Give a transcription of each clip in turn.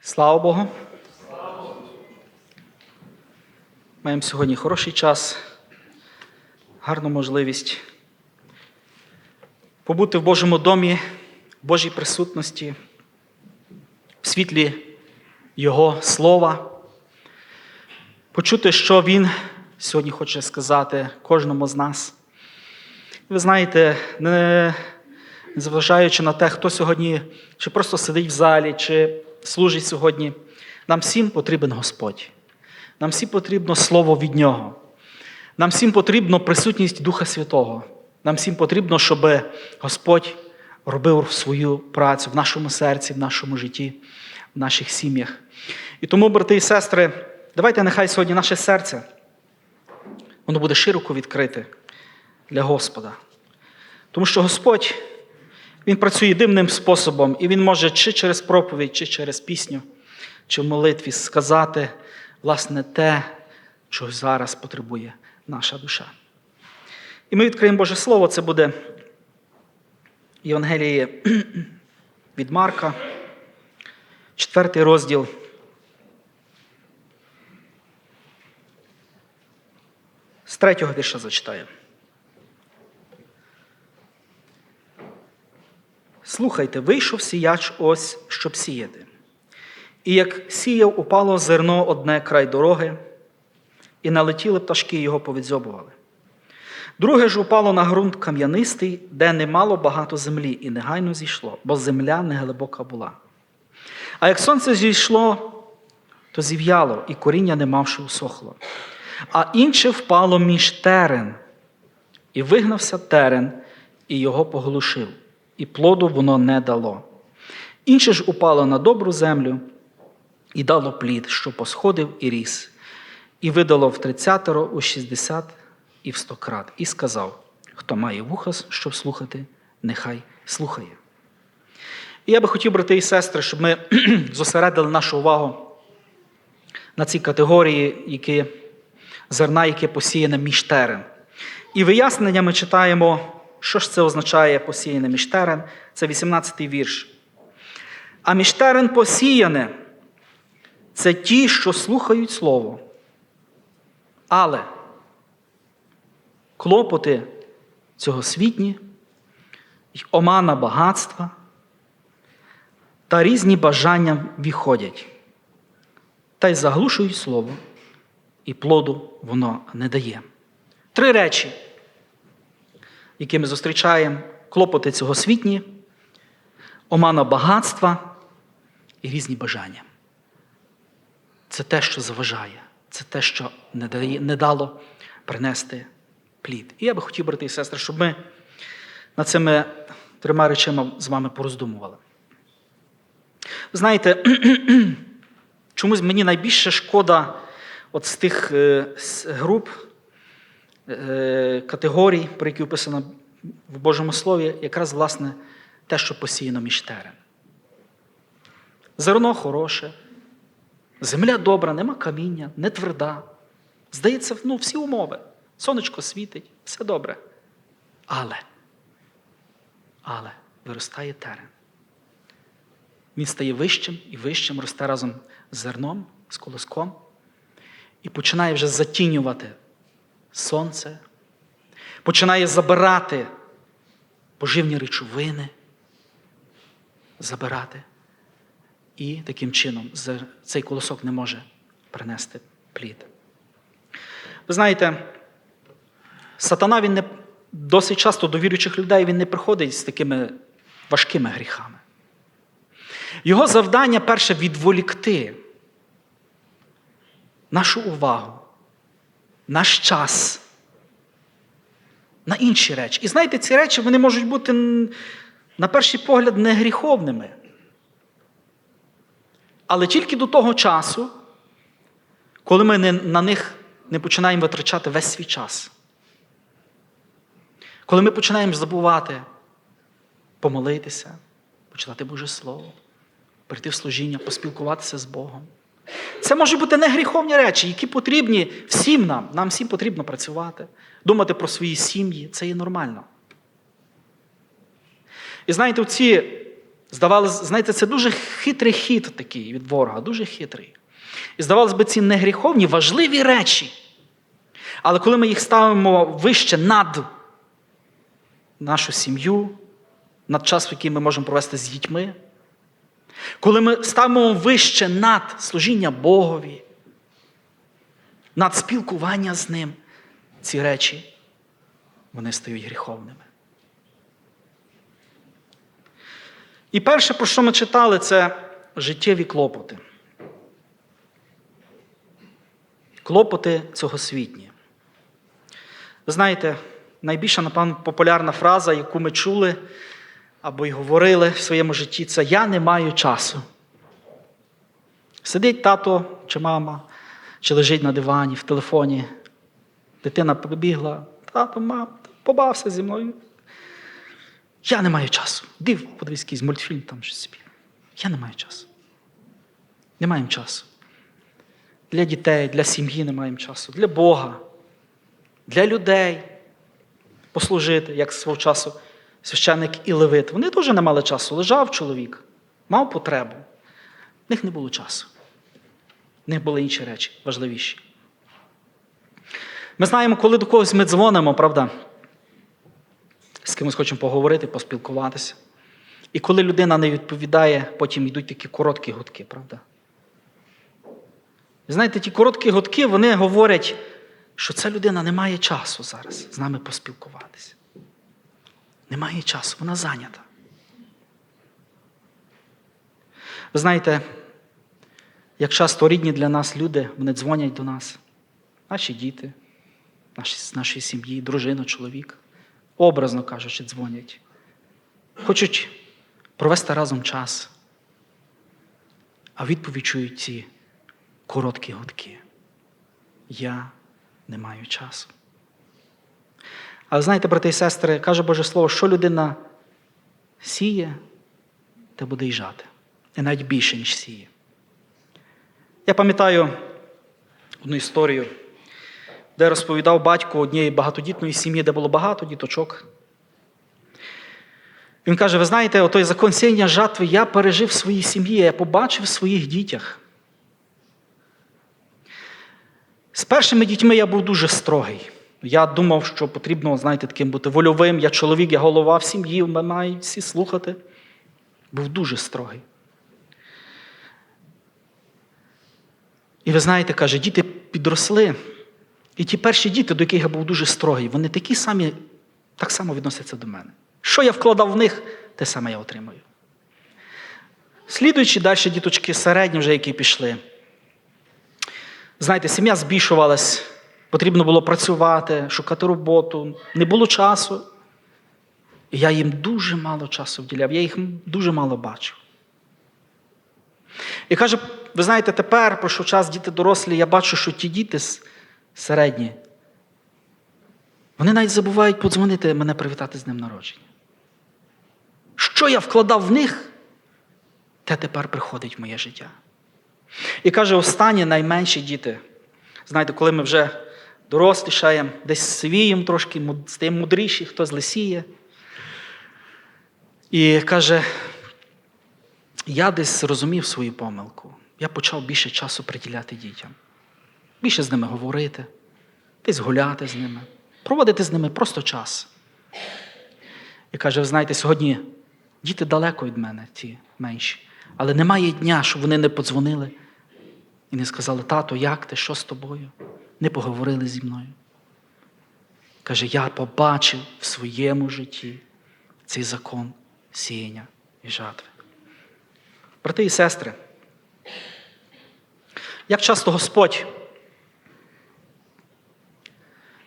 Слава Богу. Маємо сьогодні хороший час, гарну можливість побути в Божому домі, в Божій присутності, в світлі Його слова, почути, що Він сьогодні хоче сказати кожному з нас. Ви знаєте, не зважаючи на те, хто сьогодні чи просто сидить в залі, чи служить сьогодні, нам всім потрібен Господь. Нам всім потрібно слово від Нього. Нам всім потрібно присутність Духа Святого. Нам всім потрібно, щоб Господь робив свою працю в нашому серці, в нашому житті, в наших сім'ях. І тому, брати і сестри, давайте нехай сьогодні наше серце воно буде широко відкрите для Господа. Тому що Господь, Він працює дивним способом, і Він може чи через проповідь, чи через пісню, чи в молитві сказати, власне, те, чого зараз потребує наша душа. І ми відкриємо Боже Слово, це буде Євангеліє від Марка, четвертий розділ. З третього вірша зачитаю. Слухайте, вийшов сіяч ось, щоб сіяти. І як сіяв, упало зерно одне край дороги, і налетіли пташки його повідзьобували. Друге ж упало на ґрунт кам'янистий, де немало багато землі, і негайно зійшло, бо земля неглибока була. А як сонце зійшло, то зів'яло, і коріння не мавши усохло. А інше впало між терен, і вигнався терен, і його поглушив, і плоду воно не дало. Інше ж упало на добру землю і дало плід, що посходив і ріс, і видало в тридцятеро, у шістдесят і в сто крат, і сказав: хто має вуха, щоб слухати, нехай слухає. І я би хотів, брати і сестри, щоб ми зосередили нашу увагу на цій категорії, які, зерна, яке посіяне між терен. І вияснення ми читаємо, що ж це означає посіяне між терен. Це 18-й вірш. А між терен посіяне це ті, що слухають Слово. Але клопоти цього світні, й омана багатства та різні бажання виходять, та й заглушують слово, і плоду воно не дає. Три речі, які ми зустрічаємо: клопоти цього світні, омана багатства і різні бажання. Це те, що заважає, це те, що не, дає, не дало принести плід. І я би хотів, брати і сестри, щоб ми над цими трьома речами з вами пороздумували. Ви знаєте, чомусь мені найбільше шкода от з тих е, груп, категорій, про які описано в Божому Слові, якраз, власне, те, що посіяно між терен. Зерно хороше, земля добра, нема каміння, не тверда. Здається, ну, всі умови. Сонечко світить, все добре. Але, але виростає терен. Він стає вищим і вищим, росте разом з зерном, з колоском, і починає вже затінювати сонце, починає забирати поживні речовини, забирати. І таким чином цей колосок не може принести плід. Ви знаєте, сатана він не досить часто до віруючих людей він не приходить з такими важкими гріхами. Його завдання перше відволікти нашу увагу, наш час на інші речі. І знаєте, ці речі вони можуть бути, на перший погляд, не гріховними. Але тільки до того часу, коли ми на них не починаємо витрачати весь свій час. Коли ми починаємо забувати помолитися, почитати Боже Слово, прийти в служіння, поспілкуватися з Богом. Це можуть бути не гріховні речі, які потрібні всім нам. Нам всім потрібно працювати, думати про свої сім'ї. Це є нормально. І знаєте, ці, здавалося, знаєте, це дуже хитрий хід такий від ворога, дуже хитрий. І здавалось би, ці не гріховні, важливі речі. Але коли ми їх ставимо вище над нашу сім'ю, над час, який ми можемо провести з дітьми, коли ми ставимо вище над служіння Богові, над спілкування з Ним, ці речі, вони стають гріховними. І перше, про що ми читали, це життєві клопоти. Клопоти цьогосвітні. Ви знаєте, найбільша, напевно, популярна фраза, яку ми чули або й говорили в своєму житті, це Я не маю часу. Сидить тато чи мама, чи лежить на дивані, в телефоні. Дитина прибігла, тато, мам, побався зі мною. Я не маю часу. Див, подивись якийсь мультфільм там щось собі. Я не маю часу. Не маємо часу. Для дітей, для сім'ї не маємо часу, для Бога, для людей послужити, як свого часу священник і левит. Вони теж не мали часу. Лежав чоловік, мав потребу. В них не було часу. В них були інші речі, важливіші. Ми знаємо, коли до когось ми дзвонимо, правда? З кимось хочемо поговорити, поспілкуватися. І коли людина не відповідає, потім йдуть такі короткі гудки, правда? Ви знаєте, ті короткі гудки, вони говорять, що ця людина не має часу зараз з нами поспілкуватися. Немає часу, вона зайнята. Ви знаєте, як часто рідні для нас люди, вони дзвонять до нас, наші діти, наші, з нашої сім'ї, дружина, чоловік, образно кажучи, дзвонять. Хочуть провести разом час, а відповідь чують ці короткі гудки. Я не маю часу. Але знаєте, брати і сестри, каже Боже Слово, що людина сіє, те буде й жати. І навіть більше, ніж сіє. Я пам'ятаю одну історію, де розповідав батько однієї багатодітної сім'ї, де було багато діточок. Він каже: ви знаєте, отой закон сіння жатви я пережив в своїй сім'ї, я побачив в своїх дітях. З першими дітьми я був дуже строгий. Я думав, що потрібно, знаєте, таким бути вольовим. Я чоловік, я голова в сім'ї, ми мають всі слухати. Був дуже строгий. І ви знаєте, каже, діти підросли. І ті перші діти, до яких я був дуже строгий, вони такі самі, так само відносяться до мене. Що я вкладав в них, те саме я отримую. Слідуючи далі діточки середні, вже які пішли. Знаєте, сім'я збільшувалась, потрібно було працювати, шукати роботу, не було часу. І я їм дуже мало часу вділяв, я їх дуже мало бачив. І каже, ви знаєте, тепер пройшов час діти дорослі, я бачу, що ті діти середні, вони навіть забувають подзвонити мене привітати з днем народження. Що я вкладав в них, те тепер приходить в моє життя. І каже, останні найменші діти. Знаєте, коли ми вже дорослішаємо, десь свіємо трошки, стаємо мудріші, хтось лисіє. І каже, я десь зрозумів свою помилку. Я почав більше часу приділяти дітям. Більше з ними говорити, десь гуляти з ними, проводити з ними просто час. І каже, ви знаєте, сьогодні діти далеко від мене, ті менші. Але немає дня, щоб вони не подзвонили і не сказали, тато, як ти, що з тобою? Не поговорили зі мною. Каже, я побачив в своєму житті цей закон сіяння і жатви. Брати і сестри, як часто Господь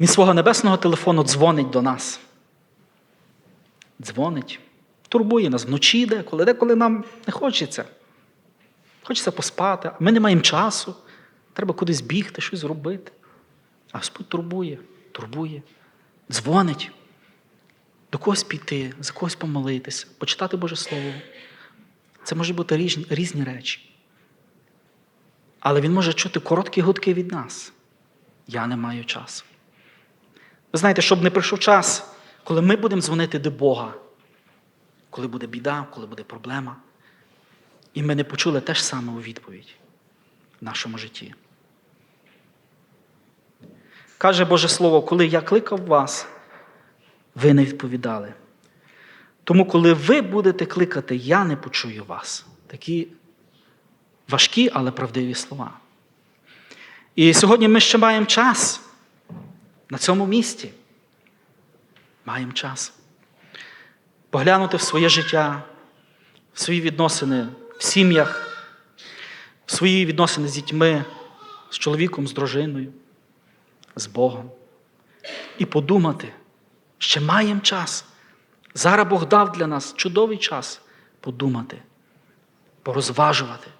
він свого небесного телефону дзвонить до нас. Дзвонить, турбує нас вночі деколи, деколи нам не хочеться. Хочеться поспати, а ми не маємо часу. Треба кудись бігти, щось зробити. А Господь турбує, турбує, дзвонить, до когось піти, за когось помолитися, почитати Боже Слово. Це може бути різні, різні речі. Але Він може чути короткі гудки від нас. Я не маю часу. Ви знаєте, щоб не прийшов час, коли ми будемо дзвонити до Бога, коли буде біда, коли буде проблема. І ми не почули те ж саме у відповідь в нашому житті. Каже Боже Слово, коли я кликав вас, ви не відповідали. Тому, коли ви будете кликати, я не почую вас. Такі важкі, але правдиві слова. І сьогодні ми ще маємо час на цьому місці. Маємо час поглянути в своє життя, в свої відносини в сім'ях, в свої відносини з дітьми, з чоловіком, з дружиною, з Богом. І подумати, ще маємо час. Зараз Бог дав для нас чудовий час подумати, порозважувати,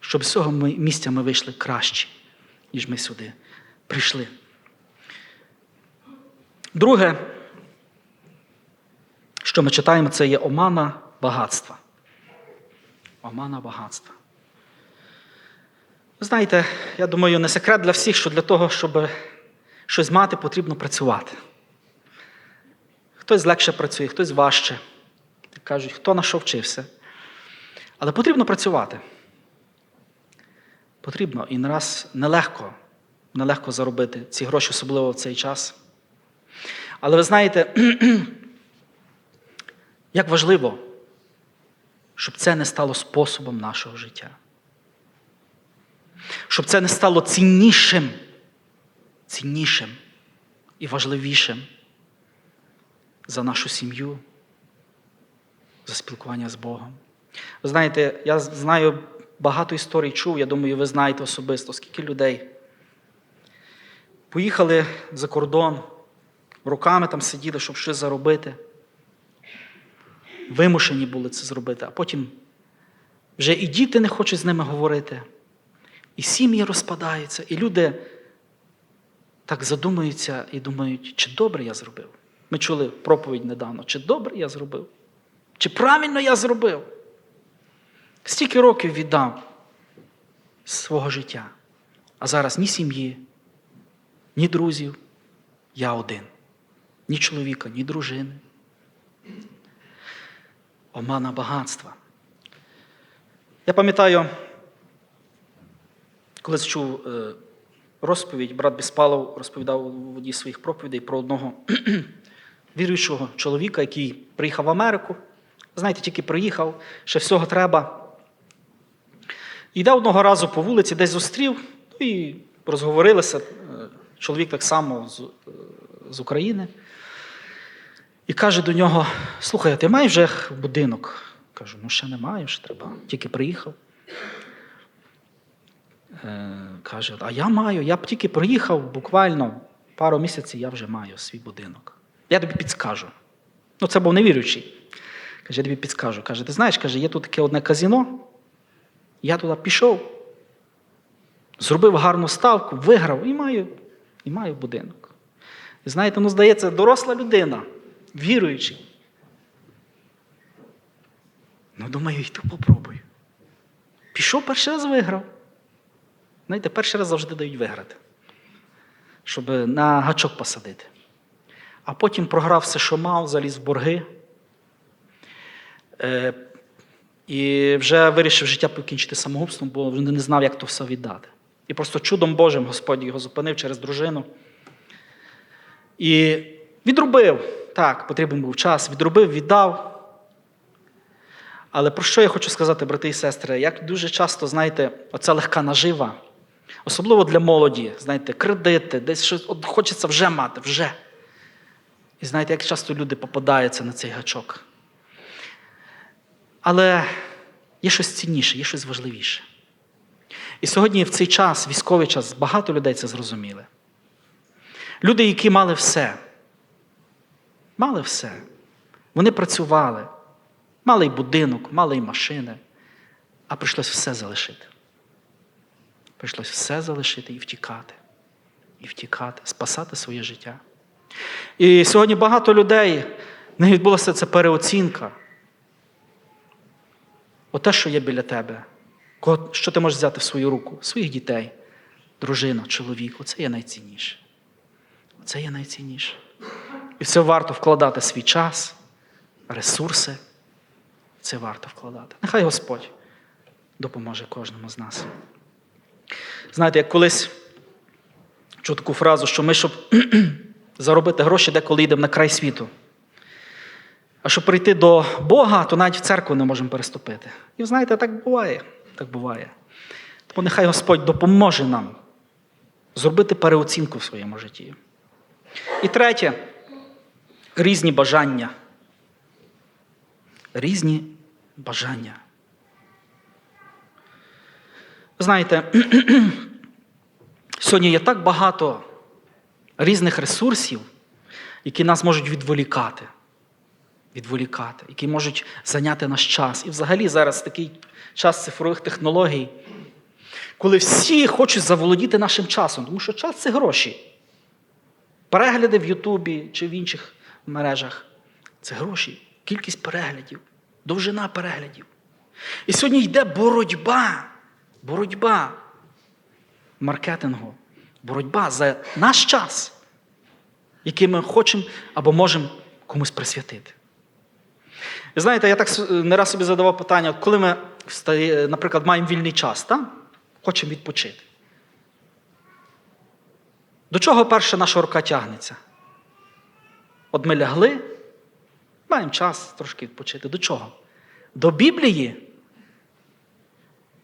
щоб з цього місця ми вийшли краще, ніж ми сюди прийшли. Друге, що ми читаємо, це є омана багатства. Омана багатства. Знаєте, я думаю, не секрет для всіх, що для того, щоб щось мати, потрібно працювати. Хтось легше працює, хтось важче. Кажуть, хто на що вчився. Але потрібно працювати. Потрібно і не раз нелегко, нелегко заробити ці гроші, особливо в цей час. Але ви знаєте, як важливо, щоб це не стало способом нашого життя. Щоб це не стало ціннішим, ціннішим і важливішим за нашу сім'ю, за спілкування з Богом. Ви знаєте, я знаю багато історій чув, я думаю, ви знаєте особисто, скільки людей поїхали за кордон, руками там сиділи, щоб щось заробити. Вимушені були це зробити, а потім вже і діти не хочуть з ними говорити, і сім'ї розпадаються, і люди так задумуються і думають, чи добре я зробив. Ми чули проповідь недавно, чи добре я зробив, чи правильно я зробив. Стільки років віддав свого життя, а зараз ні сім'ї, ні друзів, я один, ні чоловіка, ні дружини. Омана багатства. Я пам'ятаю, колись чув е, розповідь, брат Біспалов розповідав у воді своїх проповідей про одного віруючого чоловіка, який приїхав в Америку. Знаєте, тільки приїхав, ще всього треба. Йде одного разу по вулиці, десь зустрів, ну і розговорилися. Е, Чоловік так само з, е, з України. І каже до нього: слухай, ти маєш вже будинок? Кажу, ну ще не маю, ще треба, тільки приїхав. Е, каже, а я маю, я б тільки приїхав буквально пару місяців, я вже маю свій будинок. Я тобі підскажу. Ну, це був невіруючий. Каже, я тобі підскажу. Каже, ти знаєш, каже, є тут таке одне казіно. Я туди пішов, зробив гарну ставку, виграв і маю, і маю будинок. І знаєте, ну, здається, доросла людина, віруючий. Ну, думаю, йду попробую. Пішов перший раз виграв. Знаєте, перший раз завжди дають виграти, щоб на гачок посадити. А потім програв все, що мав, заліз в борги. Е, і вже вирішив життя покінчити самогубством, бо вже не знав, як то все віддати. І просто чудом Божим Господь його зупинив через дружину. І відробив. Так, потрібен був час, відробив, віддав. Але про що я хочу сказати, брати і сестри? Як дуже часто, знаєте, оця легка нажива, особливо для молоді, знаєте, кредити, десь щось от хочеться вже мати, вже. І знаєте, як часто люди попадаються на цей гачок. Але є щось цінніше, є щось важливіше. І сьогодні в цей час, військовий час, багато людей це зрозуміли. Люди, які мали все, мали все. Вони працювали, мали й будинок, мали й машини, а прийшлось все залишити. Прийшлось все залишити і втікати, і втікати, спасати своє життя. І сьогодні багато людей не відбулася ця переоцінка. Оте, що є біля тебе, що ти можеш взяти в свою руку, своїх дітей, дружину, чоловіку, це є найцінніше. Це є найцінніше. І це варто вкладати свій час, ресурси, це варто вкладати. Нехай Господь допоможе кожному з нас. Знаєте, як колись чув таку фразу, що ми, щоб заробити гроші, деколи йдемо на край світу. А щоб прийти до Бога, то навіть в церкву не можемо переступити. І знаєте, так буває. Так буває. Тому нехай Господь допоможе нам зробити переоцінку в своєму житті. І третє різні бажання. Різні бажання. Знаєте, сьогодні є так багато різних ресурсів, які нас можуть відволікати. Відволікати, які можуть зайняти наш час. І взагалі зараз такий час цифрових технологій, коли всі хочуть заволодіти нашим часом, тому що час це гроші. Перегляди в Ютубі чи в інших мережах це гроші, кількість переглядів, довжина переглядів. І сьогодні йде боротьба, боротьба маркетингу, боротьба за наш час, який ми хочемо або можемо комусь присвятити. І знаєте, я так не раз собі задавав питання, коли ми, наприклад, маємо вільний час, так? хочемо відпочити. До чого перша наша рука тягнеться? От ми лягли, маємо час трошки відпочити. До чого? До Біблії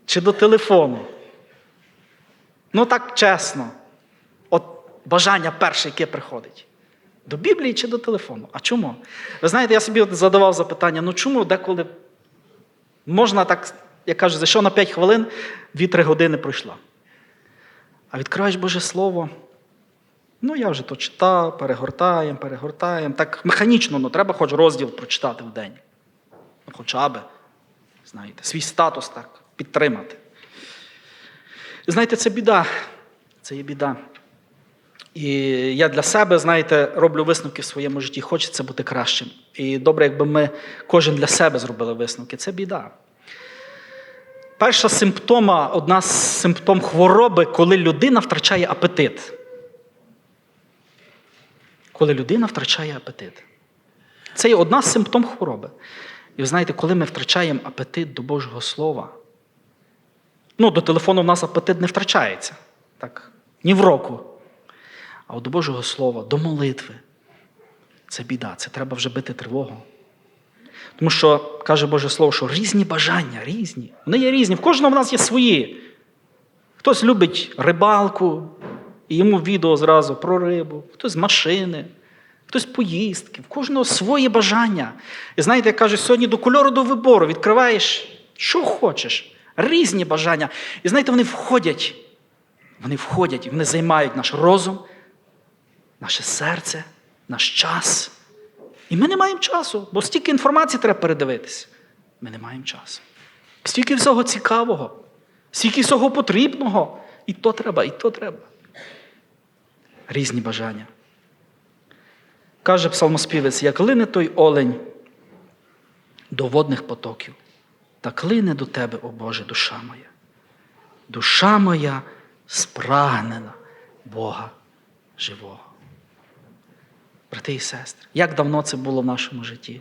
чи до телефону? Ну так чесно. От бажання перше, яке приходить. До Біблії чи до телефону? А чому? Ви знаєте, я собі задавав запитання: ну чому деколи можна так, я кажу, зайшов на 5 хвилин, 2-3 години пройшла. А відкриваєш Боже Слово. Ну, я вже то читав, перегортаємо, перегортаємо. Так механічно, ну треба хоч розділ прочитати в день. Ну, хоча би, знаєте, свій статус так підтримати. Знаєте, це біда. Це є біда. І я для себе, знаєте, роблю висновки в своєму житті. Хочеться бути кращим. І добре, якби ми кожен для себе зробили висновки. Це біда. Перша симптома, одна з симптом хвороби, коли людина втрачає апетит. Коли людина втрачає апетит. Це є одна з симптом хвороби. І ви знаєте, коли ми втрачаємо апетит до Божого Слова, ну, до телефону в нас апетит не втрачається. Так, ні в року. А от до Божого Слова, до молитви. Це біда, це треба вже бити тривогу. Тому що каже Боже Слово, що різні бажання, різні. Вони є різні. В кожного в нас є свої. Хтось любить рибалку, і йому відео зразу про рибу, хтось машини, хтось поїздки, в кожного своє бажання. І знаєте, я кажу, сьогодні до кольору до вибору відкриваєш, що хочеш, різні бажання. І знаєте, вони входять. Вони входять і вони займають наш розум, наше серце, наш час. І ми не маємо часу, бо стільки інформації треба передивитися. Ми не маємо часу. Стільки всього цікавого, стільки всього потрібного. І то треба, і то треба. Різні бажання. Каже псалмоспівець, як лине той олень до водних потоків, так лине до тебе, о Боже, душа моя. Душа моя спрагнена Бога живого. Брати і сестри, як давно це було в нашому житті?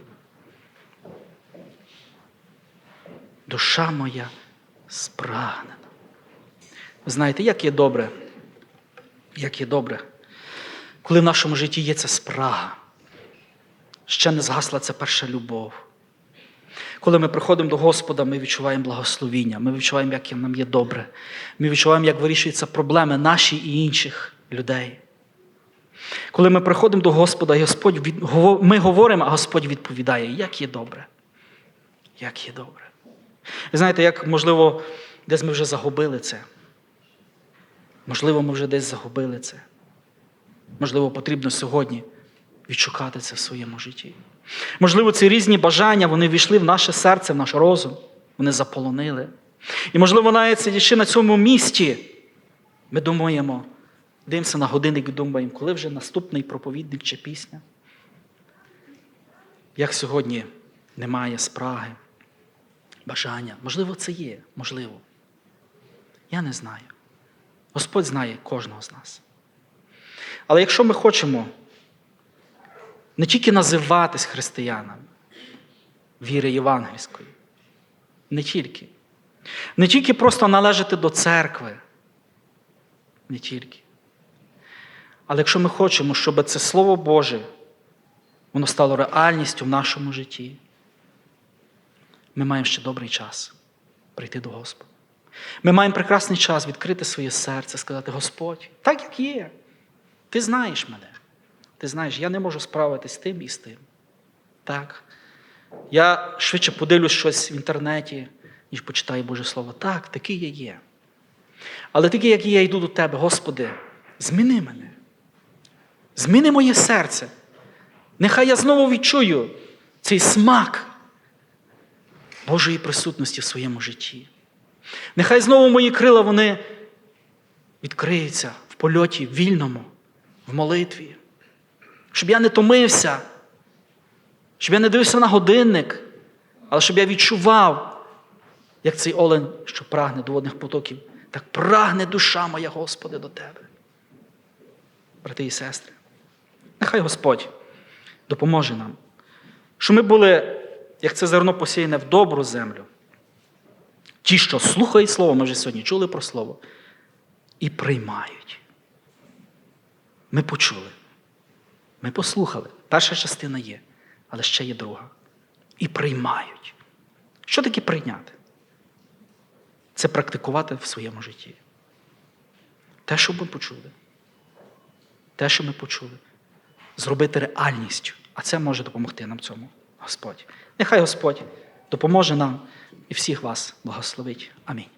Душа моя спрагнена. Ви знаєте, як є добре, як є добре, коли в нашому житті є ця спрага, ще не згасла ця перша любов. Коли ми приходимо до Господа, ми відчуваємо благословіння, ми відчуваємо, як нам є добре. Ми відчуваємо, як вирішуються проблеми наші і інших людей. Коли ми приходимо до Господа, Господь від... ми говоримо, а Господь відповідає, як є добре. Як є добре. Ви знаєте, як, можливо, десь ми вже загубили це. Можливо, ми вже десь загубили це. Можливо, потрібно сьогодні відшукати це в своєму житті. Можливо, ці різні бажання вони війшли в наше серце, в наш розум, вони заполонили. І, можливо, навіть сидячи на цьому місці, ми думаємо, дивимося на годинник і думаємо, коли вже наступний проповідник чи пісня. Як сьогодні немає спраги, бажання. Можливо, це є, можливо. Я не знаю. Господь знає кожного з нас. Але якщо ми хочемо не тільки називатись християнами, віри євангельської. Не тільки. Не тільки просто належати до церкви. Не тільки. Але якщо ми хочемо, щоб це Слово Боже, воно стало реальністю в нашому житті, ми маємо ще добрий час прийти до Господа. Ми маємо прекрасний час відкрити своє серце, сказати: Господь, так як є. Ти знаєш мене. Ти знаєш, я не можу справитись з тим і з тим. Так. Я швидше подивлюсь щось в інтернеті, ніж почитаю Боже Слово. Так, такий я є. Але такий, як я йду до Тебе, Господи, зміни мене. Зміни моє серце. Нехай я знову відчую цей смак Божої присутності в своєму житті. Нехай знову мої крила вони відкриються в польоті вільному, в молитві. Щоб я не томився, щоб я не дивився на годинник, але щоб я відчував, як цей олень, що прагне до водних потоків, так прагне душа моя, Господи, до Тебе. Брати і сестри, нехай Господь допоможе нам, щоб ми були, як це зерно посіяне в добру землю. Ті, що слухають Слово, ми вже сьогодні чули про Слово, і приймають. Ми почули. Ми послухали. Перша частина є, але ще є друга. І приймають. Що таке прийняти? Це практикувати в своєму житті. Те, що ми почули. Те, що ми почули. Зробити реальністю. А це може допомогти нам цьому Господь. Нехай Господь допоможе нам і всіх вас благословить. Амінь.